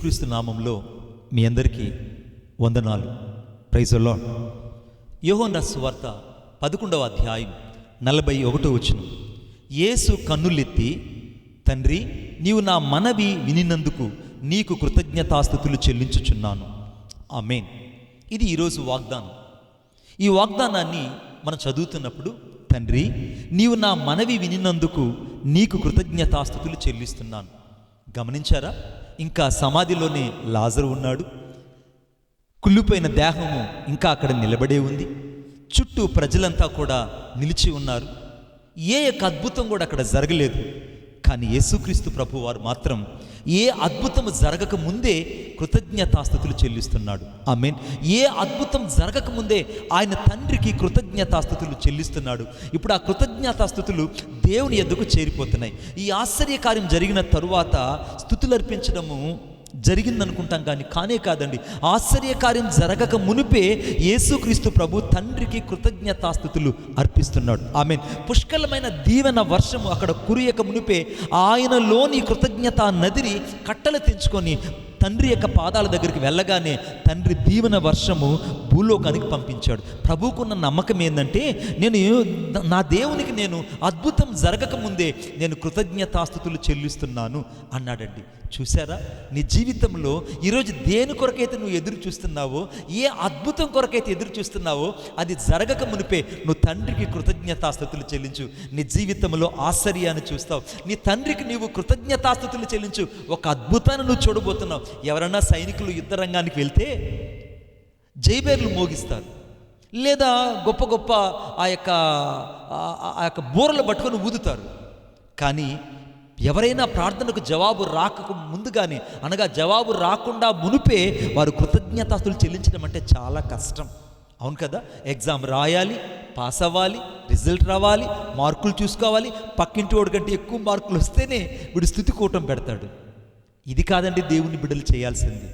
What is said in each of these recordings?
యేసుక్రీస్తు నామంలో మీ అందరికీ వందనాలు. ప్రైజుల్లో యోహోన్ వార్త పదకొండవ అధ్యాయం నలభై ఒకటో వచ్చిన యేసు కన్నులెత్తి తండ్రి నీవు నా మనవి వినినందుకు నీకు కృతజ్ఞతాస్థుతులు చెల్లించుచున్నాను. ఆమెన్. ఇది ఈరోజు వాగ్దానం. ఈ వాగ్దానాన్ని మనం చదువుతున్నప్పుడు తండ్రి నీవు నా మనవి వినినందుకు నీకు కృతజ్ఞతాస్థుతులు చెల్లిస్తున్నాను. గమనించారా? ఇంకా సమాధిలోనే లాజరు ఉన్నాడు. కుళ్ళిపోయిన దేహము ఇంకా అక్కడ నిలబడే ఉంది. చుట్టూ ప్రజలంతా కూడా నిలిచి ఉన్నారు. ఏ యొక్క అద్భుతం కూడా అక్కడ జరగలేదు. కానీ యేసుక్రీస్తు ప్రభు వారు మాత్రం ఏ అద్భుతం జరగక ముందే కృతజ్ఞతాస్థుతులు చెల్లిస్తున్నాడు. ఐ మీన్ ఏ అద్భుతం జరగక ముందే ఆయన తండ్రికి కృతజ్ఞతాస్థుతులు చెల్లిస్తున్నాడు. ఇప్పుడు ఆ కృతజ్ఞతాస్థుతులు దేవుని ఎద్దుకు చేరిపోతున్నాయి. ఈ ఆశ్చర్యకార్యం జరిగిన తరువాత స్థుతులు అర్పించడము జరిగిందనుకుంటాం కానీ కానే కాదండి. ఆశ్చర్యకార్యం జరగక మునిపే యేసుక్రీస్తు ప్రభు తండ్రికి కృతజ్ఞతాస్థుతులు అర్పిస్తున్నాడు. ఆమె పుష్కలమైన దీవెన వర్షము అక్కడ కురియక మునిపే ఆయనలోని కృతజ్ఞత నదిని కట్టలు తెంచుకొని తండ్రి యొక్క పాదాల దగ్గరికి వెళ్ళగానే తండ్రి దీవెన వర్షము భూలోకానికి పంపించాడు. ప్రభువుకున్న నమ్మకం ఏంటంటే నేను నా దేవునికి నేను అద్భుతం జరగక ముందే నేను కృతజ్ఞతాస్థుతులు చెల్లిస్తున్నాను అన్నాడండి. చూసారా నీ జీవితంలో ఈరోజు దేని కొరకైతే నువ్వు ఎదురు చూస్తున్నావో ఏ అద్భుతం కొరకైతే ఎదురు చూస్తున్నావో అది జరగక మునిపే నువ్వు తండ్రికి కృతజ్ఞతాస్థుతులు చెల్లించు. నీ జీవితంలో ఆశ్చర్యాన్ని చూస్తావు. నీ తండ్రికి నీవు కృతజ్ఞతాస్థుతులు చెల్లించు. ఒక అద్భుతాన్ని నువ్వు చూడబోతున్నావు. ఎవరన్నా సైనికులు యుద్ధ రంగానికి వెళ్తే జైబేర్లు మోగిస్తారు. లేదా గొప్ప గొప్ప ఆ యొక్క ఆ- యొక్క బూరలు పట్టుకొని ఊదుతారు. కానీ ఎవరైనా ప్రార్థనకు జవాబు రాక ముందుగానే అనగా జవాబు రాకుండా మునిపే వారు కృతజ్ఞతాస్తులు చెల్లించడం అంటే చాలా కష్టం. అవును కదా? ఎగ్జామ్ రాయాలి పాస్ అవ్వాలి రిజల్ట్ రావాలి మార్కులు చూసుకోవాలి పక్కింటి వాడి కంటే ఎక్కువ మార్కులు వస్తేనే వీడు స్థుతి కూటం పెడతాడు. ఇది కాదండి దేవుని బిడ్డలు చేయాల్సింది.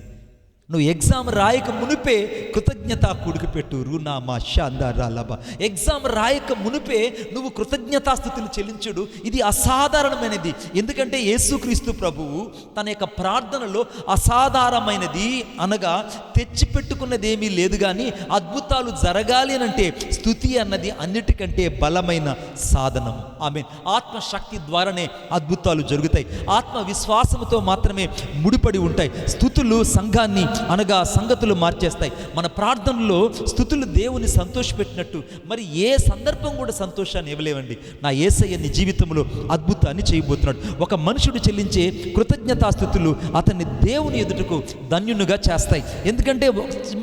నువ్వు ఎగ్జామ్ రాయక మునిపే కృతజ్ఞత కూడికి పెట్టు రునా మా షాందారాలబ ఎగ్జామ్ రాయక మునిపే నువ్వు కృతజ్ఞతాస్థుతులు చెల్లించుడు. ఇది అసాధారణమైనది. ఎందుకంటే యేసుక్రీస్తు ప్రభువు తన యొక్క ప్రార్థనలో అసాధారణమైనది అనగా తెచ్చిపెట్టుకున్నది ఏమీ లేదు కానీ అద్భుతాలు జరగాలి అని అంటే స్థుతి అన్నది అన్నిటికంటే బలమైన సాధనం. ఆమె ఆత్మశక్తి ద్వారానే అద్భుతాలు జరుగుతాయి. ఆత్మవిశ్వాసంతో మాత్రమే ముడిపడి ఉంటాయి. స్థుతులు సంఘాన్ని అనగా సంగతులు మార్చేస్తాయి. మన ప్రార్థనలో స్థుతులు దేవుని సంతోషపెట్టినట్టు. మరి ఏ సందర్భం కూడా సంతోషాన్ని ఇవ్వలేవండి. నా ఏసయ్య నీ జీవితంలో అద్భుతాన్ని చేయబోతున్నాడు. ఒక మనుషుడు చెల్లించే కృతజ్ఞతాస్థుతులు అతన్ని దేవుని ఎదుటకు ధన్యునుగా చేస్తాయి. ఎందుకంటే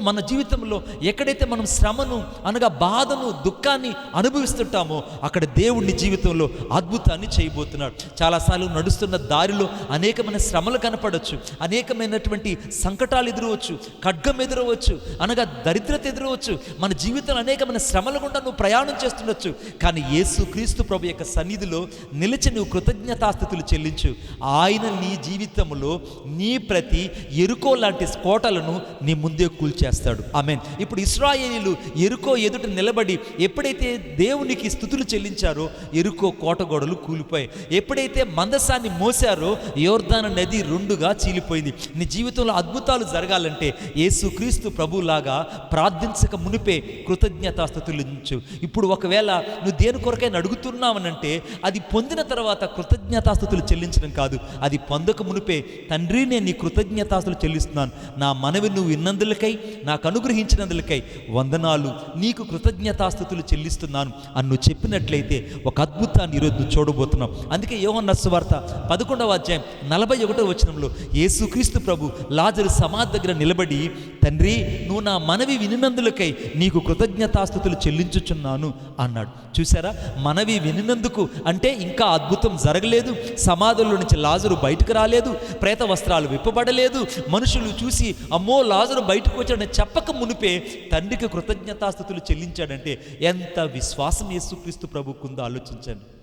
మన జీవితంలో ఎక్కడైతే మనం శ్రమను అనగా బాధను దుఃఖాన్ని అనుభవిస్తుంటామో అక్కడ దేవుడిని జీవితంలో అద్భుతాన్ని చేయబోతున్నాడు. చాలాసార్లు నడుస్తున్న దారిలో అనేకమైన శ్రమలు కనపడవచ్చు అనేకమైనటువంటి సంకటాలు ఎదురవచ్చు. ఖడ్గం ఎదురవచ్చు. అనగా దరిద్రత ఎదురవచ్చు. మన జీవితంలో అనేకమైన శ్రమల గుండా నువ్వు ప్రయాణం చేస్తుండొచ్చు. కానీ యేసు క్రీస్తు ప్రభు యొక్క సన్నిధిలో నిలిచి నువ్వు కృతజ్ఞతాస్థుతులు చెల్లించు. ఆయన నీ జీవితంలో నీ ప్రతి ఎరుకో లాంటి కోటలను నీ ముందే కూల్చేస్తాడు. ఆమెన్. ఇప్పుడు ఇస్రాయేలీలు ఎరుకో ఎదుట నిలబడి ఎప్పుడైతే దేవునికి స్థుతులు చెల్లించారో ఎరుకో కోట గోడలు కూలిపోయాయి. ఎప్పుడైతే మందసాన్ని మోసారో యోర్ధాన నది రెండుగా చీలిపోయింది. నీ జీవితంలో అద్భుతాలు జరగాలంటే యేసుక్రీస్తు ప్రభులాగా ప్రార్థించక మునిపే కృతజ్ఞతాస్థుతులు ఇప్పుడు ఒకవేళ నువ్వు దేని కొరకైనా అడుగుతున్నావనంటే అది పొందిన తర్వాత కృతజ్ఞతాస్థుతులు చెల్లించడం కాదు. అది పొందక మునిపే తండ్రి నేను నీ కృతజ్ఞతాస్తులు చెల్లిస్తున్నాను. నా మనవి నువ్వు విన్నందులకై నాకు అనుగ్రహించినందులకై వందనాలు. నీకు కృతజ్ఞతాస్థుతులు చెల్లిస్తున్నాను. అని నువ్వు చెప్పినట్లయితే ఒక అద్భుతాన్ని ఈరోజు నువ్వు చూడబోతున్నావు. అందుకే యోహన్న సువార్త పదకొండవ అధ్యాయం నలభై ఒకటో వచనంలో యేసుక్రీస్తు ప్రభు లాజరు సమాధి దగ్గర నిలబడి తండ్రి నువ్వు నా మనవి వినినందులకై నీకు కృతజ్ఞతాస్థుతులు చెల్లించుచున్నాను అన్నాడు. చూసారా మనవి వినినందుకు అంటే ఇంకా అద్భుతం జరగలేదు. సమాధుల్లో నుంచి లాజరు బయటకు రాలేదు. ప్రేత వస్త్రాలు విప్పబడలేదు. మనుషులు చూసి అమ్మో లాజరు బయటకు వచ్చాడని చెప్పక మునిపే తండ్రికి కృతజ్ఞతాస్థుతులు చెల్లించాడంటే ఎంత విశ్వాసం యేసుక్రీస్తు ప్రభుకుందో ఆలోచించండి.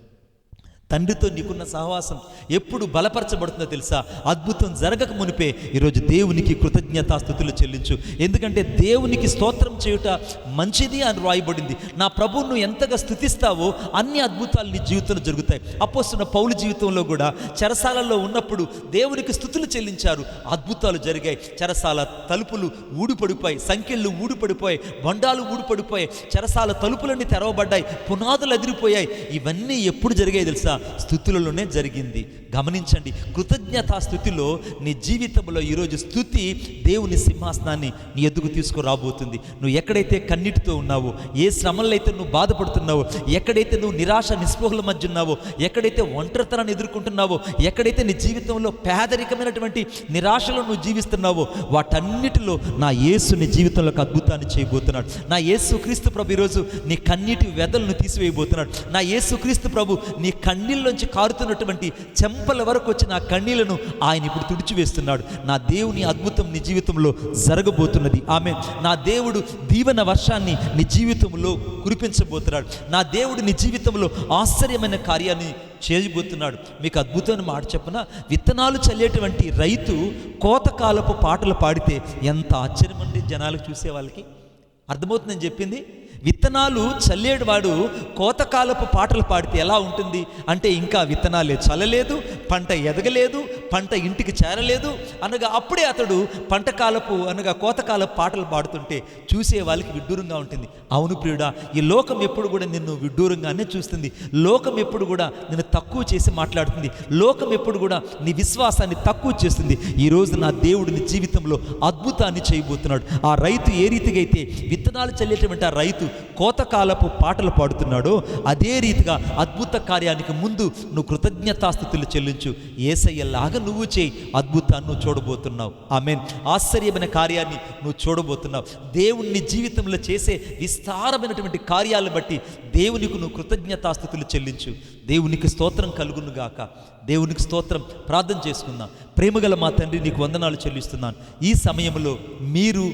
తండ్రితో నీకున్న సహవాసం ఎప్పుడు బలపరచబడుతుందో తెలుసా? అద్భుతం జరగక మునిపే ఈరోజు దేవునికి కృతజ్ఞతాస్థుతులు చెల్లించు. ఎందుకంటే దేవునికి స్తోత్రం చేయుట మంచిది అని రాయబడింది. నా ప్రభువును ఎంతగా స్థుతిస్తావో అన్ని అద్భుతాలు నీ జీవితంలో జరుగుతాయి. అపోస్తున్న పౌలు జీవితంలో కూడా చెరసాలలో ఉన్నప్పుడు దేవునికి స్థుతులు చెల్లించారు. అద్భుతాలు జరిగాయి. చెరసాల తలుపులు ఊడిపడిపోయి సంఖ్యలు ఊడిపడిపోయాయి. బండాలు ఊడిపడిపోయాయి. చెరసాల తలుపులన్నీ తెరవబడ్డాయి. పునాదులు అదిరిపోయాయి. ఇవన్నీ ఎప్పుడు జరిగాయి తెలుసా? స్థుతులలోనే జరిగింది. గమనించండి కృతజ్ఞతా స్థుతిలో నీ జీవితంలో ఈరోజు స్థుతి దేవుని సింహాసనాన్ని నీ ఎదుగు తీసుకురాబోతుంది. నువ్వు ఎక్కడైతే కన్నీటితో ఉన్నావో ఏ శ్రమల్లో అయితే నువ్వు బాధపడుతున్నావో ఎక్కడైతే నువ్వు నిరాశ నిస్పృహల మధ్య ఉన్నావో ఎక్కడైతే ఒంటరితనాన్ని ఎదుర్కొంటున్నావో ఎక్కడైతే నీ జీవితంలో పేదరికమైనటువంటి నిరాశలో నువ్వు జీవిస్తున్నావో వాటన్నిటిలో నా యేసు నీ జీవితంలోకి అద్భుతాన్ని చేయబోతున్నాడు. నా యేసు క్రీస్తు ప్రభు ఈరోజు నీ కన్నీటి వెదలను తీసివేయబోతున్నాడు. నా యేసు క్రీస్తు ప్రభు నీ కన్నీళ్ళలోంచి కారుతున్నటువంటి చెంపల వరకు వచ్చిన ఆ కన్నీళ్ళను ఆయన ఇప్పుడు తుడిచివేస్తున్నాడు. నా దేవుని అద్భుతం నీ జీవితంలో జరగబోతున్నది. ఆమె నా దేవుడు దీవెన వర్షాన్ని నీ జీవితంలో కురిపించబోతున్నాడు. నా దేవుడు నీ జీవితంలో ఆశ్చర్యమైన కార్యాన్ని చేయబోతున్నాడు. మీకు అద్భుతమైన మాట చెప్పన? విత్తనాలు చల్లేటువంటి రైతు కోతకాలపు పాటలు పాడితే ఎంత ఆశ్చర్యం అండి జనాలకు చూసే వాళ్ళకి అర్థమవుతుందని చెప్పింది? విత్తనాలు చల్లేడువాడు కోతకాలపు పాటలు పాడితే ఎలా ఉంటుంది? అంటే ఇంకా విత్తనాలే చల్లలేదు పంట ఎదగలేదు పంట ఇంటికి చేరలేదు అనగా అప్పుడే అతడు పంటకాలపు అనగా కోతకాలపు పాటలు పాడుతుంటే చూసే వాళ్ళకి విడ్డూరంగా ఉంటుంది. అవును ప్రియుడా ఈ లోకం ఎప్పుడు కూడా నిన్ను విడ్డూరంగానే చూస్తుంది. లోకం ఎప్పుడు కూడా నిన్ను తక్కువ చేసి మాట్లాడుతుంది. లోకం ఎప్పుడు కూడా నీ విశ్వాసాన్ని తక్కువ చేస్తుంది. ఈరోజు నా దేవుడు నీ జీవితంలో అద్భుతాన్ని చేయబోతున్నాడు. ఆ రైతు ఏ రీతిగా అయితే విత్తనాలు చల్లేటువంటి ఆ రైతు కోతకాలపు పాటలు పాడుతున్నాడో అదే రీతిగా అద్భుత కార్యానికి ముందు నువ్వు కృతజ్ఞతాస్థుతులు చెల్లించు. ఏసయ్యలాగా నువ్వు చేయి. అద్భుతాన్ని నువ్వు చూడబోతున్నావు. ఆమె ఆశ్చర్యమైన కార్యాన్ని నువ్వు చూడబోతున్నావు. దేవుణ్ణి జీవితంలో చేసే విస్తారమైనటువంటి కార్యాలను బట్టి దేవునికి నువ్వు కృతజ్ఞతాస్థుతులు చెల్లించు. దేవునికి స్తోత్రం కలుగును గాక. దేవునికి స్తోత్రం. ప్రార్థన చేసుకుందాం. ప్రేమగల మా తండ్రి నీకు వందనాలు చెల్లిస్తున్నాను. ఈ సమయంలో మీరు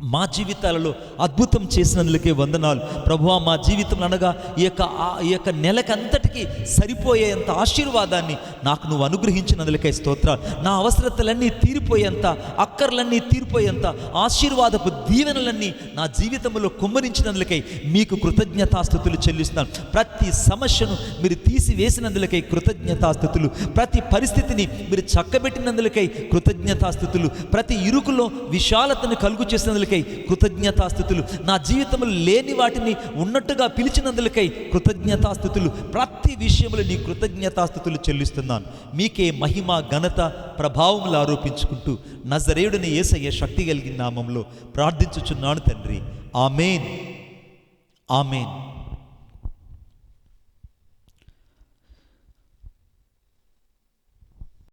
మా జీవితాలలో అద్భుతం చేసినందుకే వందనాలు. ప్రభువా మా జీవితం అనగా ఈ యొక్క ఈ యొక్క నెలకంతటికి సరిపోయేంత ఆశీర్వాదాన్ని నాకు నువ్వు అనుగ్రహించినందులకై స్తోత్రాలు. నా అవసరతలన్నీ తీరిపోయేంత అక్కర్లన్నీ తీరిపోయేంత ఆశీర్వాదపు దీవెనలన్నీ నా జీవితంలో కుమ్మరించినందులకై మీకు కృతజ్ఞతాస్థుతులు చెల్లిస్తాను ప్రతి సమస్యను మీరు తీసివేసినందులకై కృతజ్ఞతాస్థుతులు. ప్రతి పరిస్థితిని మీరు చక్కబెట్టినందులకై కృతజ్ఞతాస్థుతులు. ప్రతి ఇరుకులో విశాలతను కలుగు చేసినందుకు పిలిచినందులకై కృతజ్ఞతాస్థుతులు. నా జీవితంలో లేని వాటిని ఉన్నట్టుగా పిలిచినందులకై కృతజ్ఞతాస్థుతులు. ప్రతి విషయంలో నీ కృతజ్ఞతాస్థుతులు చెల్లిస్తున్నాను. మీకే మహిమ ఘనత ప్రభావములు ఆరోపించుకుంటూ నజరేయుడిని ఏసయ్య శక్తి కలిగిన నామంలో ప్రార్థించుచున్నాను తండ్రి. ఆమెన్. ఆమెన్.